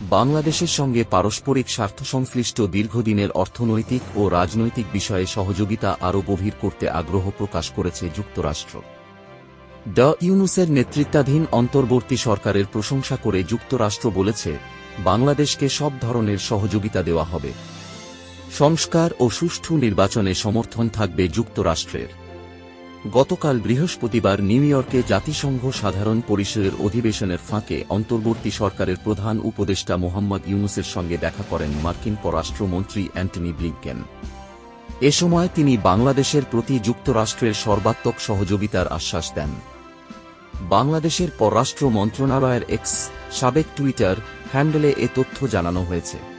বাংলাদেশের সঙ্গে পারস্পরিক স্বার্থ সংশ্লিষ্ট দীর্ঘদিনের অর্থনৈতিক ও রাজনৈতিক বিষয়ে সহযোগিতা আরও গভীর করতে আগ্রহ প্রকাশ করেছে যুক্তরাষ্ট্র। ড ইউনুসের নেতৃত্বাধীন অন্তর্বর্তী সরকারের প্রশংসা করে যুক্তরাষ্ট্র বলেছে, বাংলাদেশকে সব ধরনের সহযোগিতা দেওয়া হবে। সংস্কার ও সুষ্ঠু নির্বাচনে সমর্থন থাকবে যুক্তরাষ্ট্রের। গতকাল বৃহস্পতিবার নিউ ইয়র্কে জাতিসংঘ সাধারণ পরিষদের অধিবেশনের ফাঁকে অন্তর্বর্তী সরকারের প্রধান উপদেষ্টা মোহাম্মদ ইউনুসের সঙ্গে দেখা করেন মার্কিন পররাষ্ট্রমন্ত্রী অ্যান্টনি ব্লিংকেন। এ সময় তিনি বাংলাদেশের প্রতি যুক্তরাষ্ট্রের সর্বাত্মক সহযোগিতার আশ্বাস দেন। বাংলাদেশের পররাষ্ট্র মন্ত্রণালয়ের এক্স সাবেক টুইটার হ্যান্ডেলে এ তথ্য জানানো হয়েছে।